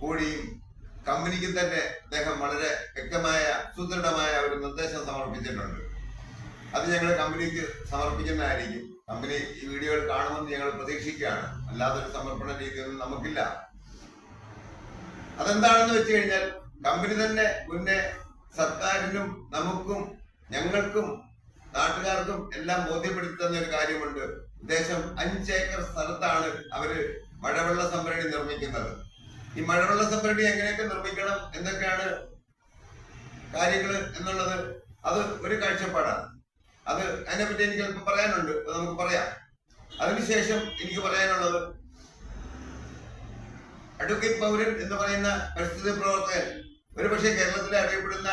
കൂടിയും കമ്പനിക്ക് തന്നെ അദ്ദേഹം വളരെ വ്യക്തമായ സുദൃഢമായ ഒരു നിർദ്ദേശം സമർപ്പിച്ചിട്ടുണ്ട്. അത് ഞങ്ങൾ കമ്പനിക്ക് സമർപ്പിക്കുന്നതായിരിക്കും. കമ്പനി ഈ വീഡിയോകൾ കാണുമെന്ന് ഞങ്ങൾ പ്രതീക്ഷിക്കുകയാണ്. അല്ലാതൊരു സമർപ്പണ രീതിയൊന്നും നമുക്കില്ല. അതെന്താണെന്ന് വെച്ച് കഴിഞ്ഞാൽ കമ്പനി തന്നെ മുന്നേ സർക്കാരിനും നമുക്കും ഞങ്ങൾക്കും നാട്ടുകാർക്കും എല്ലാം ബോധ്യപ്പെടുത്തി തന്ന ഒരു കാര്യമുണ്ട്. ഉദ്ദേശം അഞ്ചേക്കർ സ്ഥലത്താണ് അവർ മഴവെള്ള സംഭരണി നിർമ്മിക്കുന്നത്. ഈ മഴവെള്ള സംഭരണി എങ്ങനെയൊക്കെ നിർമ്മിക്കണം എന്തൊക്കെയാണ് കാര്യങ്ങൾ എന്നുള്ളത് അത് ഒരു കാഴ്ചപ്പാടാണ്. അത് അതിനെപ്പറ്റി എനിക്ക് അല്പം പറയാനുണ്ട് നമുക്ക് പറയാം. അതിനുശേഷം എനിക്ക് പറയാനുള്ളത് അഡ്വക്കേറ്റ് പൗരൻ എന്ന് പറയുന്ന പരിസ്ഥിതി പ്രവർത്തകൻ ഒരുപക്ഷെ കേരളത്തിലെ അറിയപ്പെടുന്ന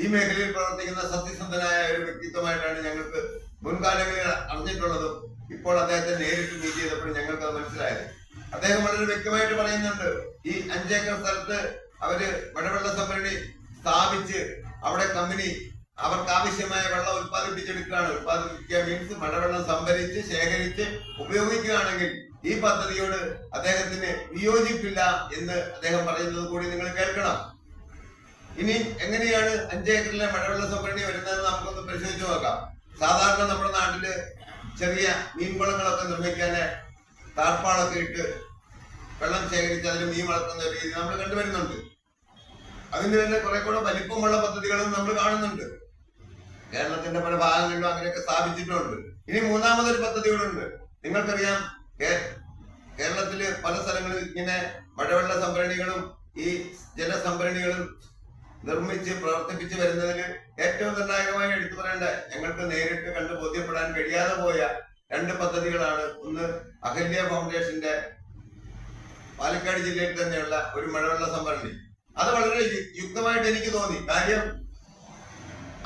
ഈ മേഖലയിൽ പ്രവർത്തിക്കുന്ന സത്യസന്ധനായ ഒരു വ്യക്തിത്വമായിട്ടാണ് ഞങ്ങൾക്ക് മുൻകാലങ്ങളിൽ അറിഞ്ഞിട്ടുള്ളതും ഇപ്പോൾ അദ്ദേഹത്തെ നേരിട്ട് മീറ്റ് ചെയ്തപ്പോൾ ഞങ്ങൾക്ക് അത് മനസ്സിലായത്. അദ്ദേഹം വളരെ വ്യക്തമായിട്ട് പറയുന്നുണ്ട്. ഈ അഞ്ചേക്കർ സ്ഥലത്ത് അവർ മഴവെള്ള സംഭരണി സ്ഥാപിച്ച് അവിടെ കമ്പനി അവർക്ക് ആവശ്യമായ വെള്ളം ഉത്പാദിപ്പിച്ചെടുക്കുകയാണ് ഉത്പാദിപ്പിക്കുക മീൻസ് മഴവെള്ളം സംഭരിച്ച് ശേഖരിച്ച് ഉപയോഗിക്കുകയാണെങ്കിൽ ഈ പദ്ധതിയോട് അദ്ദേഹത്തിന് വിയോജിപ്പില്ല എന്ന് അദ്ദേഹം പറയുന്നത് കൂടി നിങ്ങൾ കേൾക്കണം. ഇനി എങ്ങനെയാണ് അഞ്ചേക്കറിലെ മഴവെള്ള സംഭരണി വരുന്നതെന്ന് നമുക്കൊന്ന് പരിശോധിച്ച് നോക്കാം. സാധാരണ നമ്മുടെ നാട്ടിൽ ചെറിയ മീൻകുളങ്ങളൊക്കെ നിർമ്മിക്കാന് താർപ്പാളൊക്കെ ഇട്ട് വെള്ളം ശേഖരിച്ച് അതിൽ മീൻ വളർത്തുന്ന രീതി നമ്മൾ കണ്ടുവരുന്നുണ്ട്. അതിന് തന്നെ കുറെ കൂടെ വലിപ്പമുള്ള പദ്ധതികളും നമ്മൾ കാണുന്നുണ്ട്. കേരളത്തിന്റെ പല ഭാഗങ്ങളിലും അങ്ങനെയൊക്കെ സ്ഥാപിച്ചിട്ടുണ്ട്. ഇനി മൂന്നാമതൊരു പദ്ധതികളുണ്ട് നിങ്ങൾക്കറിയാം കേരളത്തിൽ പല സ്ഥലങ്ങളിൽ ഇങ്ങനെ മഴവെള്ള സംഭരണികളും ഈ ജലസംഭരണികളും നിർമ്മിച്ച് പ്രവർത്തിപ്പിച്ച് വരുന്നതിന് ഏറ്റവും നിർണായകമായി എടുത്തു പറയേണ്ട ഞങ്ങൾക്ക് നേരിട്ട് കണ്ട് ബോധ്യപ്പെടാൻ കഴിയാതെ പോയ രണ്ട് പദ്ധതികളാണ്. ഒന്ന് അഹല്യ ഫൗണ്ടേഷന്റെ പാലക്കാട് ജില്ലയിൽ തന്നെയുള്ള ഒരു മഴവെള്ള സംഭരണി. അത് വളരെ യുക്തമായിട്ട് എനിക്ക് തോന്നി. കാര്യം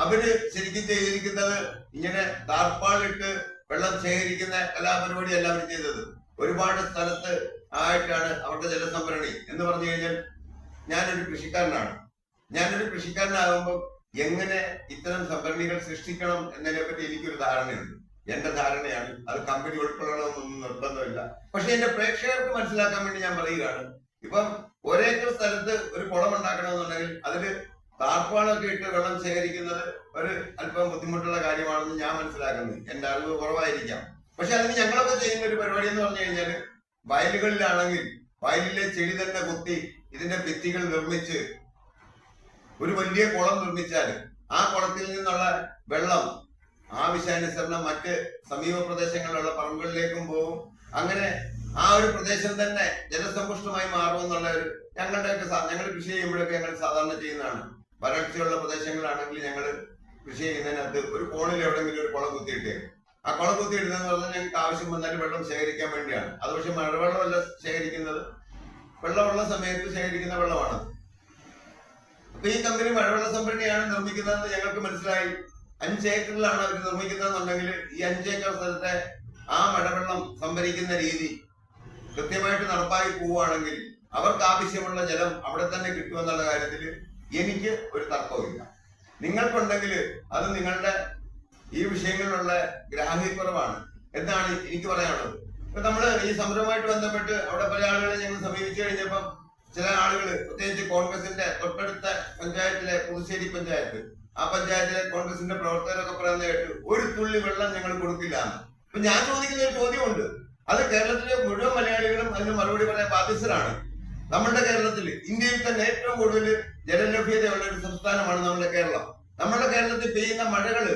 അവർ ശരിക്കും ചെയ്തിരിക്കുന്നത് ഇങ്ങനെ താർപ്പാളിട്ട് വെള്ളം ശേഖരിക്കുന്ന കലാപരിപാടിയല്ല അവർ ചെയ്തത്. ഒരുപാട് സ്ഥലത്ത് ആയിട്ടാണ് അവരുടെ ജലസംഭരണി എന്ന് പറഞ്ഞു കഴിഞ്ഞാൽ ഞാനൊരു കൃഷിക്കാരനാണ്. ഞാനൊരു കൃഷിക്കാരനാകുമ്പോൾ എങ്ങനെ ഇത്തരം സംഭരണികൾ സൃഷ്ടിക്കണം എന്നതിനെ പറ്റി എനിക്കൊരു ധാരണയുണ്ട്. എന്റെ ധാരണയാണ്. അത് കമ്പനി ഉൾക്കൊള്ളണമെന്നൊന്നും നിർബന്ധമില്ല. പക്ഷെ എന്റെ പ്രേക്ഷകർക്ക് മനസ്സിലാക്കാൻ വേണ്ടി ഞാൻ പറയുകയാണ്. ഇപ്പം ഒരേക്കർ സ്ഥലത്ത് ഒരു കുളം ഉണ്ടാക്കണമെന്നുണ്ടെങ്കിൽ അതിൽ താർപ്പാളൊക്കെ ഇട്ട് വെള്ളം ശേഖരിക്കുന്നത് ഒരു അല്പം ബുദ്ധിമുട്ടുള്ള കാര്യമാണെന്ന് ഞാൻ മനസ്സിലാക്കുന്നത് എന്റെ അറിവ് കുറവായിരിക്കാം. പക്ഷെ അതിന് ഞങ്ങളൊക്കെ ചെയ്യുന്ന ഒരു പരിപാടി എന്ന് പറഞ്ഞു കഴിഞ്ഞാൽ വയലുകളിലാണെങ്കിൽ വയലിലെ ചെടി തന്നെ കുത്തി ഇതിന്റെ ഭിത്തികൾ നിർമ്മിച്ച് ഒരു വലിയ കുളം നിർമ്മിച്ചാൽ ആ കുളത്തിൽ നിന്നുള്ള വെള്ളം ആവശ്യാനുസരണം മറ്റ് സമീപ പ്രദേശങ്ങളിലുള്ള പറമ്പുകളിലേക്കും പോകും. അങ്ങനെ ആ ഒരു പ്രദേശം തന്നെ ജലസമ്പുഷ്ടമായി മാറുമെന്നുള്ള ഒരു ഞങ്ങളുടെ ഒക്കെ ഞങ്ങൾ കൃഷി ചെയ്യുമ്പോഴൊക്കെ ഞങ്ങൾ സാധാരണ ചെയ്യുന്നതാണ്. വരൾച്ചയുള്ള പ്രദേശങ്ങളാണെങ്കിൽ ഞങ്ങൾ കൃഷി ചെയ്യുന്നതിനകത്ത് ഒരു കോണിൽ എവിടെയെങ്കിലും ഒരു കുളം കുത്തിയിട്ട് ആ കുളം കുത്തിയിടുന്നതെന്ന് പറഞ്ഞാൽ ഞങ്ങൾക്ക് ആവശ്യം വന്നാൽ വെള്ളം ശേഖരിക്കാൻ വേണ്ടിയാണ്. അത് പക്ഷെ മഴവെള്ളമല്ല ശേഖരിക്കുന്നത്. വെള്ളമുള്ള സമയത്ത് ശേഖരിക്കുന്ന വെള്ളമാണ് അപ്പൊ ഈ കമ്പനി മഴവെള്ള സംഭരണിയാണ് നിർമ്മിക്കുന്നതെന്ന് ഞങ്ങൾക്ക് മനസ്സിലായി. അഞ്ച് ഏക്കറിലാണ് അവർ നിർമ്മിക്കുന്നതെന്നുണ്ടെങ്കിൽ ഈ അഞ്ച് ഏക്കർ സ്ഥലത്തെ ആ മഴവെള്ളം സംഭരിക്കുന്ന രീതി കൃത്യമായിട്ട് നടപ്പാക്കി പോവുകയാണെങ്കിൽ അവർക്ക് ആവശ്യമുള്ള ജലം അവിടെ തന്നെ കിട്ടുമെന്നുള്ള കാര്യത്തിൽ എനിക്ക് ഒരു തർക്കവുമില്ല. നിങ്ങൾക്കുണ്ടെങ്കിൽ അത് നിങ്ങളുടെ ഈ വിഷയങ്ങളിലുള്ള ഗ്രാഹ്യക്കുറവാണ്. എന്നാണ് എനിക്ക് പറയാനുള്ളത്. ഇപ്പൊ നമ്മൾ ഈ സമരവുമായിട്ട് ബന്ധപ്പെട്ട് അവിടെ പല ആളുകളെ ഞങ്ങൾ സമീപിച്ചു കഴിഞ്ഞപ്പം ചില ആളുകൾ പ്രത്യേകിച്ച് കോൺഗ്രസിന്റെ തൊട്ടടുത്ത പഞ്ചായത്തിലെ പുതുശ്ശേരി പഞ്ചായത്ത് ആ പഞ്ചായത്തിലെ കോൺഗ്രസിന്റെ പ്രവർത്തകരൊക്കെ പറയുന്നത് കേട്ടു ഒരു തുള്ളി വെള്ളം ഞങ്ങൾ കൊടുക്കില്ല. അപ്പൊ ഞാൻ ചോദിക്കുന്ന ഒരു ചോദ്യമുണ്ട്. അത് കേരളത്തിലെ മുഴുവൻ മലയാളികളും അതിന് മറുപടി പറയാൻ ബാധ്യസ്ഥരാണ്. നമ്മുടെ കേരളത്തിൽ ഇന്ത്യയിൽ തന്നെ ഏറ്റവും കൂടുതൽ ജലലഭ്യതയുള്ള ഒരു സംസ്ഥാനമാണ് നമ്മുടെ കേരളം. നമ്മുടെ കേരളത്തിൽ പെയ്യുന്ന മഴകൾ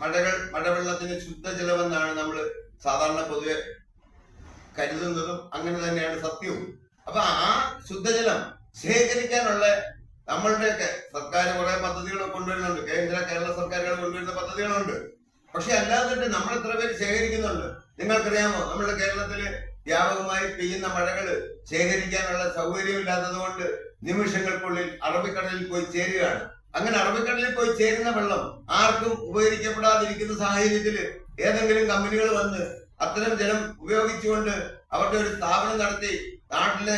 മഴകൾ മഴവെള്ളത്തിന് ശുദ്ധജലമെന്നാണ് നമ്മൾ സാധാരണ പൊതുവെ കരുതുന്നതും അങ്ങനെ തന്നെയാണ് സത്യവും. അപ്പൊ ആ ശുദ്ധജലം ശേഖരിക്കാനുള്ള നമ്മളുടെയൊക്കെ സർക്കാർ കുറെ പദ്ധതികൾ കൊണ്ടുവരുന്നുണ്ട്. കേന്ദ്ര കേരള സർക്കാരുകൾ കൊണ്ടുവരുന്ന പദ്ധതികളുണ്ട്. പക്ഷെ അല്ലാതെ നമ്മൾ എത്ര പേര് ശേഖരിക്കുന്നുണ്ട്? നിങ്ങൾക്കറിയാമോ? നമ്മുടെ കേരളത്തിൽ വ്യാപകമായി പെയ്യുന്ന മഴകൾ ശേഖരിക്കാനുള്ള സൗകര്യമില്ലാത്തത് കൊണ്ട് നിമിഷങ്ങൾക്കുള്ളിൽ അറബിക്കടലിൽ പോയി ചേരുകയാണ്. അങ്ങനെ അറബിക്കടലിൽ പോയി ചേരുന്ന വെള്ളം ആർക്കും ഉപകരിക്കപ്പെടാതിരിക്കുന്ന സാഹചര്യത്തിൽ ഏതെങ്കിലും കമ്പനികൾ വന്ന് അത്തരം ജലം ഉപയോഗിച്ചുകൊണ്ട് അവരുടെ ഒരു സ്ഥാപനം നടത്തി നാട്ടിൽ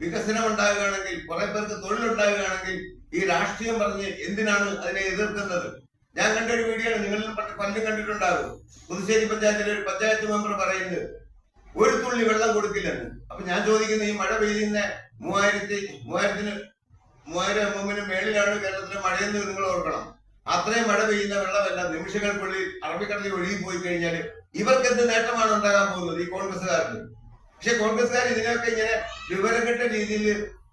വികസനം ഉണ്ടാകുകയാണെങ്കിൽ കുറെ പേർക്ക് തൊഴിലുണ്ടാകുകയാണെങ്കിൽ ഈ രാഷ്ട്രീയം പറഞ്ഞ് എന്തിനാണ് അതിനെ എതിർക്കുന്നത്? ഞാൻ കണ്ട ഒരു വീഡിയോ നിങ്ങളിൽ പലരും കണ്ടിട്ടുണ്ടാകും. പുതുശ്ശേരി പഞ്ചായത്തിലെ ഒരു പഞ്ചായത്ത് മെമ്പർ പറയുന്നത് ഒരു തുള്ളി വെള്ളം കൊടുക്കില്ലെന്ന്. അപ്പൊ ഞാൻ ചോദിക്കുന്നത് ഈ മഴ പെയ്യുന്ന മൂവായിരത്തി മൂവായിരത്തിന് മൂവായിരം എമ്മിന് മേളിലാണ് കേരളത്തിലെ മഴയെന്ന് നിങ്ങൾ ഓർക്കണം. അത്രയും മഴ പെയ്യുന്ന വെള്ളമല്ല നിമിഷങ്ങൾക്കുള്ളിൽ അറബിക്കടലിൽ ഒഴുകി പോയി കഴിഞ്ഞാൽ ഇവർക്ക് എന്ത് നേട്ടമാണ് ഉണ്ടാകാൻ പോകുന്നത് ഈ കോൺഗ്രസ്സുകാർക്ക്? പക്ഷെ കോൺഗ്രസ്സുകാർ ഇതിനൊക്കെ ഇങ്ങനെ വിവരക്കെട്ട രീതിയിൽ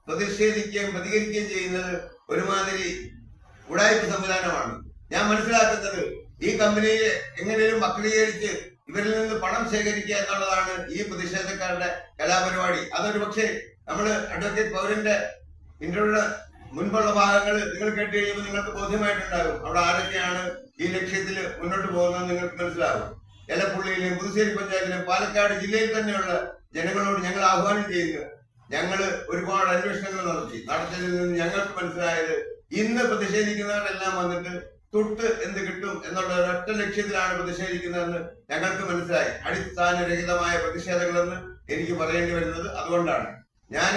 പ്രതിഷേധിക്കുകയും പ്രതികരിക്കുകയും ചെയ്യുന്നത് ഒരുമാതിരി ഉടായ്പ സംവിധാനമാണ്. ഞാൻ മനസ്സിലാക്കുന്നത് ഈ കമ്പനിയെ എങ്ങനെയും വക്രീകരിച്ച് ഇവരിൽ നിന്ന് പണം ശേഖരിക്കുക എന്നുള്ളതാണ് ഈ പ്രതിഷേധക്കാരുടെ കലാപരിപാടി. അതൊരു പക്ഷേ നമ്മൾ അഡ്വക്കേറ്റ് പൗരന്റെ ഇന്ത്യയുടെ മുൻപുള്ള ഭാഗങ്ങൾ നിങ്ങൾ കേട്ട് കഴിയുമ്പോൾ നിങ്ങൾക്ക് ബോധ്യമായിട്ടുണ്ടാകും. അവിടെ ആരൊക്കെയാണ് ഈ ലക്ഷ്യത്തിൽ മുന്നോട്ട് പോകുന്നത് നിങ്ങൾക്ക് മനസ്സിലാകും. എലപ്പുള്ളിയിലും പുതുശ്ശേരി പഞ്ചായത്തിലും പാലക്കാട് ജില്ലയിൽ തന്നെയുള്ള ജനങ്ങളോട് ഞങ്ങൾ ആഹ്വാനം ചെയ്യുന്നത് ഞങ്ങൾ ഒരുപാട് അന്വേഷണങ്ങൾ നടത്തി. നടത്തിയതിൽ നിന്ന് ഞങ്ങൾക്ക് മനസ്സിലായത് ഇന്ന് പ്രതിഷേധിക്കുന്നവരെല്ലാം വന്നിട്ട് തൊട്ട് എന്ത് കിട്ടും എന്നുള്ള ഒരൊറ്റ ലക്ഷ്യത്തിലാണ് പ്രതിഷേധിക്കുന്നതെന്ന് ഞങ്ങൾക്ക് മനസ്സിലായി. അടിസ്ഥാനരഹിതമായ പ്രതിഷേധങ്ങളെന്ന് എനിക്ക് പറയേണ്ടി വരുന്നത് അതുകൊണ്ടാണ്. ഞാൻ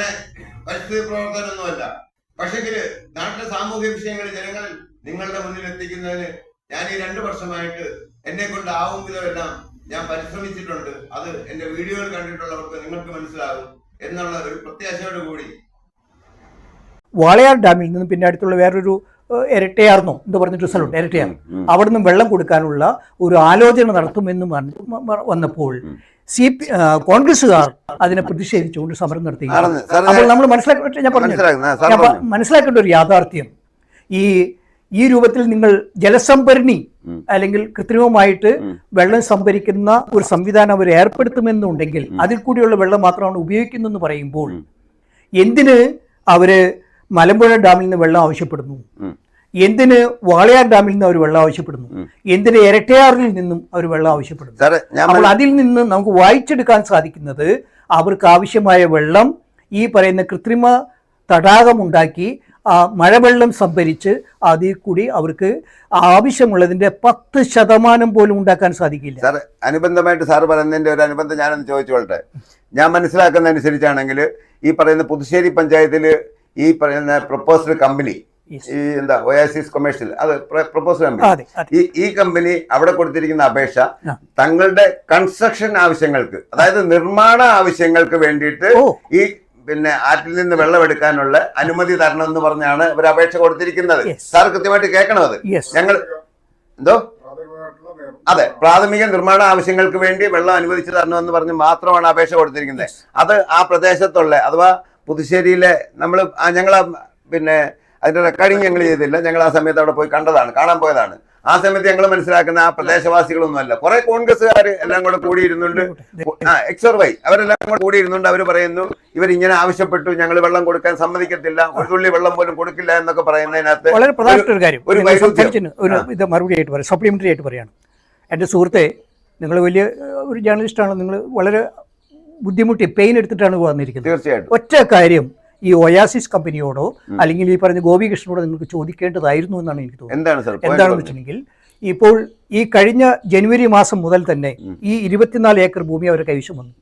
പരിസ്ഥിതി പ്രവർത്തനമൊന്നുമല്ല. പക്ഷെങ്കിൽ നാട്ടിലെ സാമൂഹ്യ വിഷയങ്ങൾ ജനങ്ങൾ നിങ്ങളുടെ മുന്നിൽ എത്തിക്കുന്നതിന് ഞാൻ ഈ രണ്ടു വർഷമായിട്ട് എന്നെ കൊണ്ട് ആവും വിധമെല്ലാം ഞാൻ പരിശ്രമിച്ചിട്ടുണ്ട്. അത് എന്റെ വീഡിയോയിൽ കണ്ടിട്ടുള്ളവർക്ക് നിങ്ങൾക്ക് മനസ്സിലാകും എന്നുള്ള ഒരു പ്രത്യാശയോട് കൂടി. വാളയാർ ഡാമിൽ നിന്ന് പിന്നെ അടുത്തുള്ള വേറൊരു ഇരട്ടയാർന്നോ? എന്ന് പറഞ്ഞിട്ട് സ്ഥലമുണ്ട് ഇരട്ടയാർ. അവിടെ നിന്നും വെള്ളം കൊടുക്കാനുള്ള ഒരു ആലോചന നടത്തുമെന്നും വന്നപ്പോൾ സി പി കോൺഗ്രസ്സുകാർ അതിനെ പ്രതിഷേധിച്ചുകൊണ്ട് സമരം നടത്തി. അപ്പോൾ നമ്മൾ മനസ്സിലാക്കി ഞാൻ പറഞ്ഞു. മനസ്സിലാക്കേണ്ട ഒരു യാഥാർത്ഥ്യം. ഈ ഈ രൂപത്തിൽ നിങ്ങൾ ജലസംഭരണി അല്ലെങ്കിൽ കൃത്രിമമായിട്ട് വെള്ളം സംഭരിക്കുന്ന ഒരു സംവിധാനം അവർ ഏർപ്പെടുത്തുമെന്നുണ്ടെങ്കിൽ അതിൽ കൂടിയുള്ള വെള്ളം മാത്രമാണ് ഉപയോഗിക്കുന്നതെന്ന് പറയുമ്പോൾ. എന്തിന് അവർ മലമ്പുഴ ഡാമിൽ നിന്ന് വെള്ളം ആവശ്യപ്പെടുന്നു. എന്തിന് വാളയാർ ഡാമിൽ നിന്ന് അവർ വെള്ളം ആവശ്യപ്പെടുന്നു. എന്തിന് ഇരട്ടയാറിൽ നിന്നും അവർ വെള്ളം ആവശ്യപ്പെടുന്നു അപ്പോൾ അതിൽ നിന്ന് നമുക്ക് വായിച്ചെടുക്കാൻ സാധിക്കുന്നത് അവർക്ക് ആവശ്യമായ വെള്ളം ഈ പറയുന്ന കൃത്രിമ തടാകമുണ്ടാക്കി മഴവെള്ളം സംഭരിച്ച് അതിൽ കൂടി അവർക്ക് ആവശ്യമുള്ളതിന്റെ പത്ത് ശതമാനം പോലും ഉണ്ടാക്കാൻ സാധിക്കില്ല. സാർ അനുബന്ധമായിട്ട് സാർ പറയുന്നതിന്റെ ഒരു അനുബന്ധം ഞാനൊന്ന് ചോദിച്ചോളട്ടെ ഞാൻ മനസ്സിലാക്കുന്ന അനുസരിച്ചാണെങ്കിൽ ഈ പറയുന്ന പുതുശ്ശേരി പഞ്ചായത്തിൽ ഈ പറയുന്ന പ്രപ്പോസ്ഡ് കമ്പനി ഈ എന്താ ഒയാസിസ് കൊമേഴ്ഷ്യൽ അത് പ്രൊപ്പോസൽ കമ്പനി ഈ ഈ കമ്പനി അവിടെ കൊടുത്തിരിക്കുന്ന അപേക്ഷ തങ്ങളുടെ കൺസ്ട്രക്ഷൻ ആവശ്യങ്ങൾക്ക് അതായത് നിർമ്മാണ ആവശ്യങ്ങൾക്ക് വേണ്ടിയിട്ട് ഈ പിന്നെ ആറ്റിൽ നിന്ന് വെള്ളമെടുക്കാനുള്ള അനുമതി തരണം എന്ന് പറഞ്ഞാണ് ഇവർ അപേക്ഷ കൊടുത്തിരിക്കുന്നത്. സാർ കൃത്യമായിട്ട് കേൾക്കണം അത്? ഞങ്ങൾ എന്തോ? അതെ പ്രാഥമിക നിർമ്മാണ ആവശ്യങ്ങൾക്ക് വേണ്ടി വെള്ളം അനുവദിച്ചു തരണമെന്ന് പറഞ്ഞ് മാത്രമാണ് അപേക്ഷ കൊടുത്തിരിക്കുന്നത്. അത് ആ പ്രദേശത്തുള്ള അഥവാ പുതുശ്ശേരിയിലെ നമ്മൾ ഞങ്ങൾ പിന്നെ അതിന്റെ റെക്കോർഡിങ് ഞങ്ങൾ ചെയ്തില്ല. ഞങ്ങൾ ആ സമയത്ത് അവിടെ പോയി കണ്ടതാണ് കാണാൻ പോയതാണ്. ആ സമയത്ത് ഞങ്ങൾ മനസ്സിലാക്കുന്ന ആ പ്രദേശവാസികളൊന്നും അല്ല കുറെ കോൺഗ്രസ്സുകാർ എല്ലാം കൂടെ കൂടിയിരുന്നുണ്ട്. ആ എക്സർ വൈ അവരെല്ലാം കൂടെ കൂടിയിരുന്നുണ്ട്. അവർ പറയുന്നു ഇവർ ഇങ്ങനെ ആവശ്യപ്പെട്ടു ഞങ്ങൾ വെള്ളം കൊടുക്കാൻ സമ്മതിക്കത്തില്ല ഒരു തുള്ളി വെള്ളം പോലും കൊടുക്കില്ല എന്നൊക്കെ പറയുന്നതിനകത്ത് വളരെ പ്രധാനപ്പെട്ട ഒരു കാര്യം. ഒരു ഇത് മറുപടി ആയിട്ട് പറയാം. സപ്ലിമെന്ററി ആയിട്ട് പറയാണ്. എന്റെ സുഹൃത്തെ നിങ്ങൾ വലിയ ഒരു ജേർണലിസ്റ്റാണ് നിങ്ങൾ വളരെ ബുദ്ധിമുട്ടി പെയിൻ എടുത്തിട്ടാണ് വന്നിരിക്കുന്നത്. തീർച്ചയായിട്ടും. ഒറ്റ കാര്യം ഈ ഒയാസിസ് കമ്പനിയോടോ അല്ലെങ്കിൽ ഈ പറഞ്ഞ ഗോപികൃഷ്ണനോടോ നിങ്ങൾക്ക് ചോദിക്കേണ്ടതായിരുന്നു എന്നാണ് എനിക്ക് തോന്നുന്നത്. എന്താണെന്ന് വെച്ചിട്ടുണ്ടെങ്കിൽ ഇപ്പോൾ ഈ കഴിഞ്ഞ ജനുവരി മാസം മുതൽ തന്നെ ഈ ഇരുപത്തിനാല് ഏക്കർ ഭൂമി അവരുടെ കൈവശം വന്നു.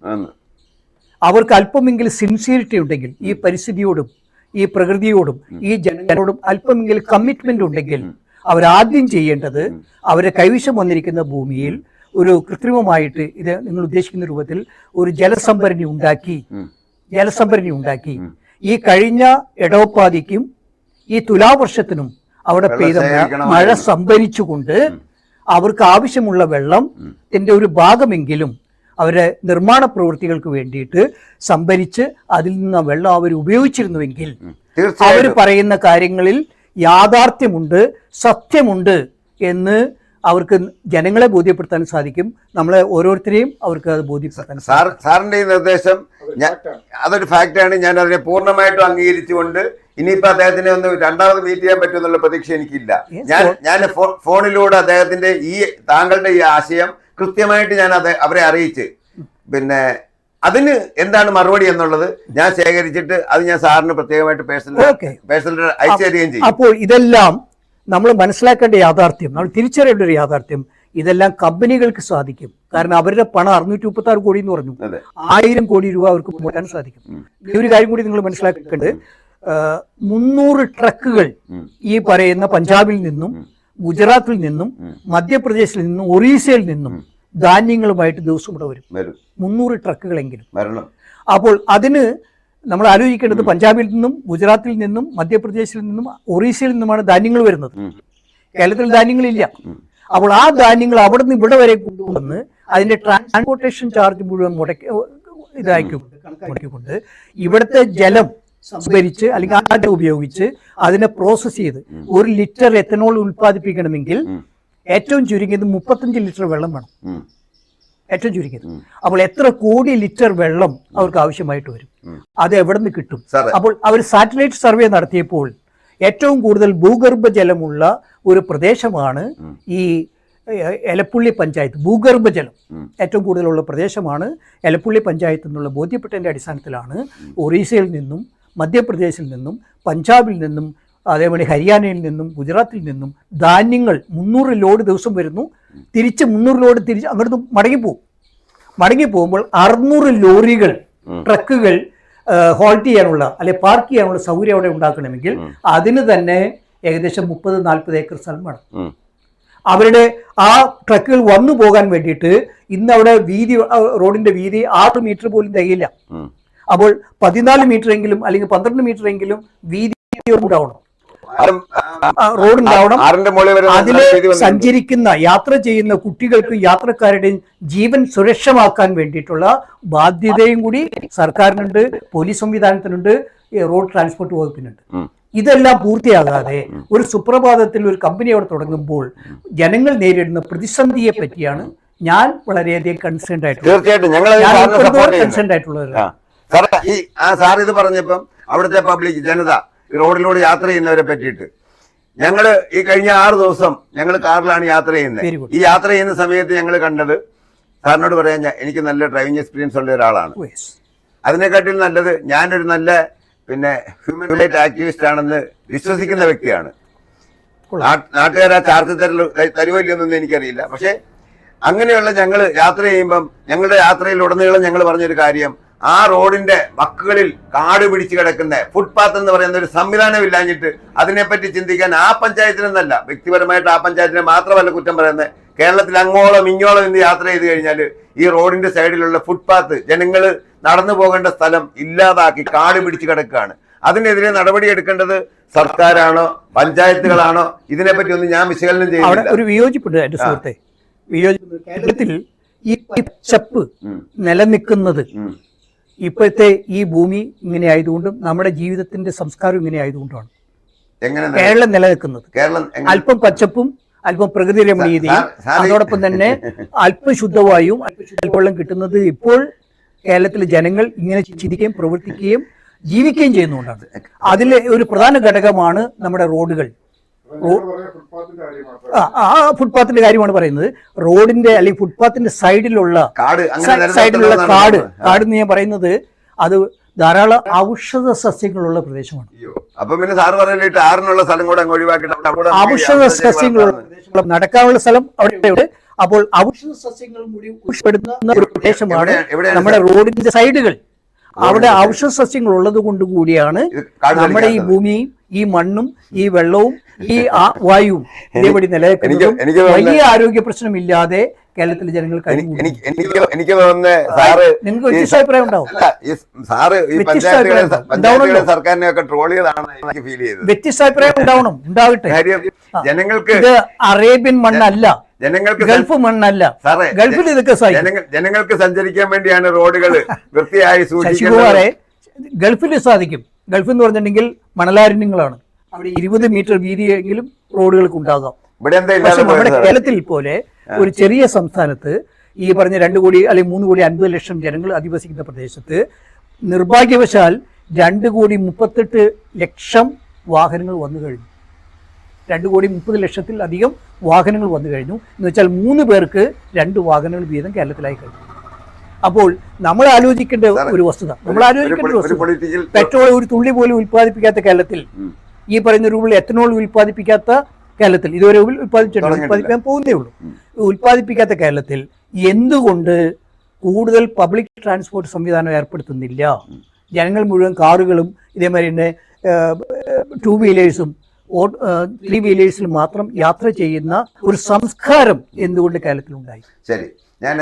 അവർക്ക് അല്പമെങ്കിലും സിൻസിയറിറ്റി ഉണ്ടെങ്കിൽ ഈ പരിസ്ഥിതിയോടും ഈ പ്രകൃതിയോടും ഈ ജനങ്ങളോടും അല്പമെങ്കിലും കമ്മിറ്റ്മെന്റ് ഉണ്ടെങ്കിൽ അവരാദ്യം ചെയ്യേണ്ടത് അവരെ കൈവശം വന്നിരിക്കുന്ന ഭൂമിയിൽ ഒരു കൃത്രിമമായിട്ട് ഇത് നിങ്ങൾ ഉദ്ദേശിക്കുന്ന രൂപത്തിൽ ഒരു ജലസംഭരണി ഉണ്ടാക്കി ജലസംഭരണി ഉണ്ടാക്കി ഈ കഴിഞ്ഞ ഇടവപ്പാതിക്കും ഈ തുലാവർഷത്തിനും അവിടെ പെയ്ത മഴ- സംഭരിച്ചുകൊണ്ട് അവർക്ക് ആവശ്യമുള്ള വെള്ളം ത്തിന്റെ ഒരു ഭാഗമെങ്കിലും അവരെ നിർമ്മാണ പ്രവൃത്തികൾക്ക് വേണ്ടിയിട്ട് സംഭരിച്ച് അതിൽ നിന്ന് വെള്ളം അവർ ഉപയോഗിച്ചിരുന്നുവെങ്കിൽ അവർ പറയുന്ന കാര്യങ്ങളിൽ യാഥാർത്ഥ്യമുണ്ട് സത്യമുണ്ട് എന്ന് അവർക്ക് ജനങ്ങളെ ബോധ്യപ്പെടുത്താൻ സാധിക്കും. നമ്മളെ ഓരോരുത്തരെയും അവർക്ക് അത് ബോധ്യപ്പെടുത്താൻ സാർ സാറിന്റെ ഈ നിർദ്ദേശം അതൊരു ഫാക്റ്റാണ് ഞാൻ അതിനെ പൂർണമായിട്ടും അംഗീകരിച്ചുകൊണ്ട് ഇനിയിപ്പോ അദ്ദേഹത്തിനെ ഒന്ന് രണ്ടാമത് മീറ്റ് ചെയ്യാൻ പറ്റുമെന്നുള്ള പ്രതീക്ഷ എനിക്കില്ല. ഞാൻ ഞാൻ ഫോണിലൂടെ അദ്ദേഹത്തിന്റെ ഈ താങ്കളുടെ ഈ ആശയം കൃത്യമായിട്ട് ഞാൻ അത് അവരെ അറിയിച്ച്. പിന്നെ അതിന് എന്താണ് മറുപടി എന്നുള്ളത് ഞാൻ ശേഖരിച്ചിട്ട് അത് ഞാൻ സാറിന് പ്രത്യേകമായിട്ട് പേഴ്സണൽ പേഴ്സണൽ അയച്ചു തരികയും ചെയ്യും. അപ്പോൾ ഇതെല്ലാം നമ്മൾ മനസ്സിലാക്കേണ്ട യാഥാർത്ഥ്യം നമ്മൾ തിരിച്ചറിയേണ്ട ഒരു യാഥാർത്ഥ്യം ഇതെല്ലാം കമ്പനികൾക്ക് സാധിക്കും. കാരണം അവരുടെ പണം അറുന്നൂറ്റി മുപ്പത്തി ആറ് കോടി എന്ന് പറഞ്ഞു ആയിരം കോടി രൂപ അവർക്ക് മുടക്കാൻ സാധിക്കും. ഈ ഒരു കാര്യം കൂടി നിങ്ങൾ മനസ്സിലാക്കേണ്ടത് മുന്നൂറ് ട്രക്കുകൾ ഈ പറയുന്ന പഞ്ചാബിൽ നിന്നും ഗുജറാത്തിൽ നിന്നും മധ്യപ്രദേശിൽ നിന്നും ഒറീസയിൽ നിന്നും ധാന്യങ്ങളുമായിട്ട് ദിവസം ഇവിടെ വരും. മുന്നൂറ് ട്രക്കുകളെങ്കിലും. അപ്പോൾ അതിന് നമ്മൾ ആലോചിക്കേണ്ടത് പഞ്ചാബിൽ നിന്നും ഗുജറാത്തിൽ നിന്നും മധ്യപ്രദേശിൽ നിന്നും ഒറീസയിൽ നിന്നുമാണ് ധാന്യങ്ങൾ വരുന്നത്. കേരളത്തിൽ ധാന്യങ്ങളില്ല. അപ്പോൾ ആ ധാന്യങ്ങൾ അവിടെ നിന്ന് ഇവിടെ വരെ കൊണ്ടുവന്ന് അതിന്റെ ട്രാൻസ്പോർട്ടേഷൻ ചാർജ് മുഴുവൻ മുടക്കി ഇതാക്കി മുടക്കിക്കൊണ്ട് ഇവിടുത്തെ ജലം സംഭരിച്ച് അല്ലെങ്കിൽ ആ ഉപയോഗിച്ച് അതിനെ പ്രോസസ് ചെയ്ത് ഒരു ലിറ്റർ എത്തനോൾ ഉൽപ്പാദിപ്പിക്കണമെങ്കിൽ ഏറ്റവും ചുരുങ്ങിയത് മുപ്പത്തഞ്ച് ലിറ്റർ വെള്ളം വേണം. ഏറ്റവും ചുരുങ്ങിയത്. അപ്പോൾ എത്ര കോടി ലിറ്റർ വെള്ളം അവർക്ക് ആവശ്യമായിട്ട് വരും. അത് എവിടെ നിന്ന് കിട്ടും അപ്പോൾ അവർ സാറ്റലൈറ്റ് സർവേ നടത്തിയപ്പോൾ ഏറ്റവും കൂടുതൽ ഭൂഗർഭജലമുള്ള ഒരു പ്രദേശമാണ് ഈ എലപ്പുള്ളി പഞ്ചായത്ത്. ഭൂഗർഭജലം. ഏറ്റവും കൂടുതലുള്ള പ്രദേശമാണ് എലപ്പുള്ളി പഞ്ചായത്ത് എന്നുള്ള ബോധ്യപ്പെട്ടതിന്റെ അടിസ്ഥാനത്തിലാണ് ഒറീസയിൽ നിന്നും മധ്യപ്രദേശിൽ നിന്നും പഞ്ചാബിൽ നിന്നും അതേപോലെ ഹരിയാനയിൽ നിന്നും ഗുജറാത്തിൽ നിന്നും ധാന്യങ്ങൾ മുന്നൂറ് ലോഡ് ദിവസം വരുന്നു. തിരിച്ച് മുന്നൂറ് ലോഡ് തിരിച്ച് അങ്ങോട്ട് മടങ്ങിപ്പോവും. മടങ്ങിപ്പോകുമ്പോൾ അറുന്നൂറ് ലോറികൾ ട്രക്കുകൾ ഹോൾട്ട് ചെയ്യാനുള്ള അല്ലെ പാർക്ക് ചെയ്യാനുള്ള സൗകര്യം അവിടെ ഉണ്ടാക്കണമെങ്കിൽ അതിന് തന്നെ ഏകദേശം മുപ്പത് നാൽപ്പത് ഏക്കർ സ്ഥലം വേണം. അവരുടെ ആ ട്രക്കുകൾ വന്നു പോകാൻ വേണ്ടിയിട്ട് ഇന്ന് അവിടെ വീതി റോഡിന്റെ വീതി ആറ് മീറ്റർ പോലും തികയില്ല. അപ്പോൾ പതിനാല് മീറ്റർ എങ്കിലും അല്ലെങ്കിൽ പന്ത്രണ്ട് മീറ്റർ എങ്കിലും വീതി ഉണ്ടാവണം. ആരും, ആ, റോഡ് ഉണ്ടാവണം ആറിന്റെ മുകളിൽ വരെ അതിൽ. സഞ്ചരിക്കുന്ന യാത്ര ചെയ്യുന്ന കുട്ടികൾക്കും യാത്രക്കാരുടെയും ജീവൻ സുരക്ഷമാക്കാൻ വേണ്ടിയിട്ടുള്ള ബാധ്യതയും കൂടി സർക്കാരിനുണ്ട് പോലീസ് സംവിധാനത്തിനുണ്ട് റോഡ് ട്രാൻസ്പോർട്ട് വകുപ്പിനുണ്ട്. ഇതെല്ലാം പൂർത്തിയാകാതെ ഒരു സുപ്രഭാതത്തിൽ ഒരു കമ്പനി അവിടെ തുടങ്ങുമ്പോൾ ജനങ്ങൾ നേരിടുന്ന പ്രതിസന്ധിയെ പറ്റിയാണ് ഞാൻ വളരെയധികം കൺസേൺഡ് ആയിട്ടുള്ളത് തീർച്ചയായിട്ടും. കൺസേൺഡ് ആയിട്ടുള്ളത് ആ. ഈ ആ സാർ ഇത് പറഞ്ഞപ്പം അവിടുത്തെ പബ്ലിക് ജനത റോഡിലൂടെ യാത്ര ചെയ്യുന്നവരെ പറ്റിയിട്ട്. ഞങ്ങൾ ഈ കഴിഞ്ഞ ആറ് ദിവസം ഞങ്ങൾ കാറിലാണ് യാത്ര ചെയ്യുന്നത് ഈ യാത്ര ചെയ്യുന്ന സമയത്ത് ഞങ്ങൾ കണ്ടത് സാറിനോട് പറയാൻ എനിക്ക് നല്ല ഡ്രൈവിംഗ് എക്സ്പീരിയൻസ് ഉള്ള ഒരാളാണ്. Yes. അതിനെക്കാട്ടിൽ നല്ലത് ഞാനൊരു നല്ല പിന്നെ ഹ്യൂമൻ റൈറ്റ് ആക്ടിവിസ്റ്റ് ആണെന്ന് വിശ്വസിക്കുന്ന വ്യക്തിയാണ്. നാട്ടുകാരാ നാട്ടുകാർ ആ ചാർജ് തരലോ തരുമോ ഇല്ലെന്നൊന്നും എനിക്കറിയില്ല. പക്ഷെ അങ്ങനെയുള്ള ഞങ്ങൾ യാത്ര ചെയ്യുമ്പം ഞങ്ങളുടെ യാത്രയിൽ ഉടനീളം ഞങ്ങൾ പറഞ്ഞൊരു കാര്യം ആ റോഡിന്റെ വക്കുകളിൽ കാട് പിടിച്ച് കിടക്കുന്ന ഫുട്പാത്ത് എന്ന് പറയുന്ന ഒരു സംവിധാനം ഇല്ലാഞ്ഞിട്ട് അതിനെപ്പറ്റി ചിന്തിക്കാൻ ആ പഞ്ചായത്തിനെന്നല്ല വ്യക്തിപരമായിട്ട് ആ പഞ്ചായത്തിനെ മാത്രമല്ല കുറ്റം പറയുന്നത്. കേരളത്തിൽ അങ്ങോളം ഇങ്ങോളം ഇന്ന് യാത്ര ചെയ്ത് കഴിഞ്ഞാൽ ഈ റോഡിന്റെ സൈഡിലുള്ള ഫുട്പാത്ത് ജനങ്ങൾ നടന്നു പോകേണ്ട സ്ഥലം ഇല്ലാതാക്കി കാട് പിടിച്ച് കിടക്കുകയാണ്. അതിനെതിരെ നടപടി എടുക്കേണ്ടത് സർക്കാരാണോ പഞ്ചായത്തുകളാണോ? ഇതിനെപ്പറ്റി ഒന്ന് ഞാൻ വിശകലനം ചെയ്യുന്നു ഒരു വിയോജിപ്പുണ്ട് എന്റെ സുഹൃത്തെ. വിയോജിപ്പ് കേരളത്തിൽ ഈ ചപ്പ് നിലനിൽക്കുന്നത്. ഇപ്പോഴത്തെ ഈ ഭൂമി ഇങ്ങനെ ആയതുകൊണ്ടും നമ്മുടെ ജീവിതത്തിന്റെ സംസ്കാരം ഇങ്ങനെ ആയതുകൊണ്ടാണ് കേരളം നിലനിൽക്കുന്നത്. കേരളം അല്പം പച്ചപ്പും അല്പം പ്രകൃതി രമണീയതയും അതോടൊപ്പം തന്നെ അല്പം ശുദ്ധവായും അല്പം കിട്ടുന്നത് ഇപ്പോൾ കേരളത്തിലെ ജനങ്ങൾ ഇങ്ങനെ ചിന്തിക്കുകയും പ്രവർത്തിക്കുകയും ജീവിക്കുകയും ചെയ്യുന്നുണ്ടാണ് അതിലെ ഒരു പ്രധാന ഘടകമാണ് നമ്മുടെ റോഡുകൾ. ആ ആ ഫുട്പാത്തിന്റെ കാര്യമാണ് പറയുന്നത്. റോഡിന്റെ അല്ലെങ്കിൽ ഫുട്പാത്തിന്റെ സൈഡിലുള്ള സൈഡിലുള്ള കാട്. കാട് എന്ന് ഞാൻ പറയുന്നത് അത് ധാരാളം ഔഷധ സസ്യങ്ങളുള്ള പ്രദേശമാണ്. അപ്പൊ പിന്നെ സാറ് പറഞ്ഞിട്ട് ആറിനുള്ള സ്ഥലം കൂടെ അങ്ങ് ഒഴിവാക്കിയിട്ട് അവിടെ അവിടെ ഔഷധ സസ്യങ്ങൾ സസ്യങ്ങളുള്ള നടക്കാനുള്ള സ്ഥലം അവിടെയുണ്ട് അപ്പോൾ ഔഷധ സസ്യങ്ങൾ കൂടി ഉൾപ്പെടുന്ന ഒരു പ്രദേശമാണ് നമ്മുടെ റോഡിന്റെ സൈഡുകൾ. അവിടെ ഔഷധ സസ്യങ്ങൾ ഉള്ളത് കൊണ്ട് കൂടിയാണ് നമ്മുടെ ഈ ഭൂമിയും ഈ മണ്ണും ഈ വെള്ളവും ഈ ആ വായു ഇതേപടി നിലനിൽക്കുന്നതും വലിയ ആരോഗ്യ പ്രശ്നമില്ലാതെ കേരളത്തിലെ ജനങ്ങൾ എനിക്ക് നിങ്ങൾക്ക് വ്യത്യസ്ത അഭിപ്രായം ഉണ്ടാവും. അല്ല ഈ സാറ് പഞ്ചായത്തുകളെ. സർക്കാരിനെ ഒക്കെ ട്രോൾ ചെയ്തതാണെന്ന് എനിക്ക് ഫീൽ ചെയ്തത്. വ്യത്യസ്ത അഭിപ്രായം ഉണ്ടാവണം. ഉണ്ടാകട്ടെ ജനങ്ങൾക്ക് ഇത് അറേബ്യൻ മണ്ണല്ല. ജനങ്ങൾക്ക് ഗൾഫ് മണ്ണല്ല. സാറേ ഗൾഫിൽ ഇതൊക്കെ ജനങ്ങൾക്ക് സഞ്ചരിക്കാൻ വേണ്ടിയാണ് റോഡുകൾ വൃത്തിയായി സൂക്ഷിക്കുന്നത് ഗൾഫിൽ സാധിക്കും. ഗൾഫ് എന്ന് പറഞ്ഞിട്ടുണ്ടെങ്കിൽ മണലാരണ്യങ്ങളാണ്. അവിടെ ഇരുപത് മീറ്റർ വീതിയെങ്കിലും റോഡുകൾക്ക് ഉണ്ടാകാം പക്ഷെ നമ്മുടെ കേരളത്തിൽ പോലെ ഒരു ചെറിയ സംസ്ഥാനത്ത് ഈ പറഞ്ഞ രണ്ട് കോടി അല്ലെങ്കിൽ മൂന്ന് കോടി അൻപത് ലക്ഷം ജനങ്ങൾ അധിവസിക്കുന്ന പ്രദേശത്ത് നിർഭാഗ്യവശാൽ രണ്ട് കോടി മുപ്പത്തെട്ട് ലക്ഷം വാഹനങ്ങൾ വന്നു കഴിഞ്ഞു. രണ്ട് കോടി മുപ്പത് ലക്ഷത്തിൽ അധികം വാഹനങ്ങൾ വന്നു കഴിഞ്ഞു. എന്ന് വെച്ചാൽ മൂന്ന് പേർക്ക് രണ്ട് വാഹനങ്ങൾ വീതം കേരളത്തിലായി കഴിഞ്ഞു. അപ്പോൾ നമ്മൾ ആലോചിക്കേണ്ട ഒരു വസ്തുത നമ്മൾ ആലോചിക്കേണ്ട ഒരു വസ്തുത. പെട്രോൾ ഒരു തുള്ളി പോലും ഉൽപ്പാദിപ്പിക്കാത്ത കേരളത്തിൽ. ഈ പറയുന്ന രൂപയിൽ എത്തനോൾ ഉൽപ്പാദിപ്പിക്കാത്ത കേരളത്തിൽ ഇതുവരെ ഉൽപ്പാദിപ്പിച്ചിട്ടുണ്ട്. ഉൽപ്പാദിപ്പിക്കാൻ പോകുന്നേ ഉള്ളൂ. ഉൽപ്പാദിപ്പിക്കാത്ത കേരളത്തിൽ എന്തുകൊണ്ട് കൂടുതൽ പബ്ലിക് ട്രാൻസ്പോർട്ട് സംവിധാനം ഏർപ്പെടുത്തുന്നില്ല? ജനങ്ങൾ മുഴുവൻ കാറുകളും ഇതേമാതിരി തന്നെ ടു വീലേഴ്സും ത്രീ വീലേഴ്സിൽ മാത്രം യാത്ര ചെയ്യുന്ന ഒരു സംസ്കാരം എന്തുകൊണ്ട് കേരളത്തിലുണ്ടായി? ശരി. ഞാൻ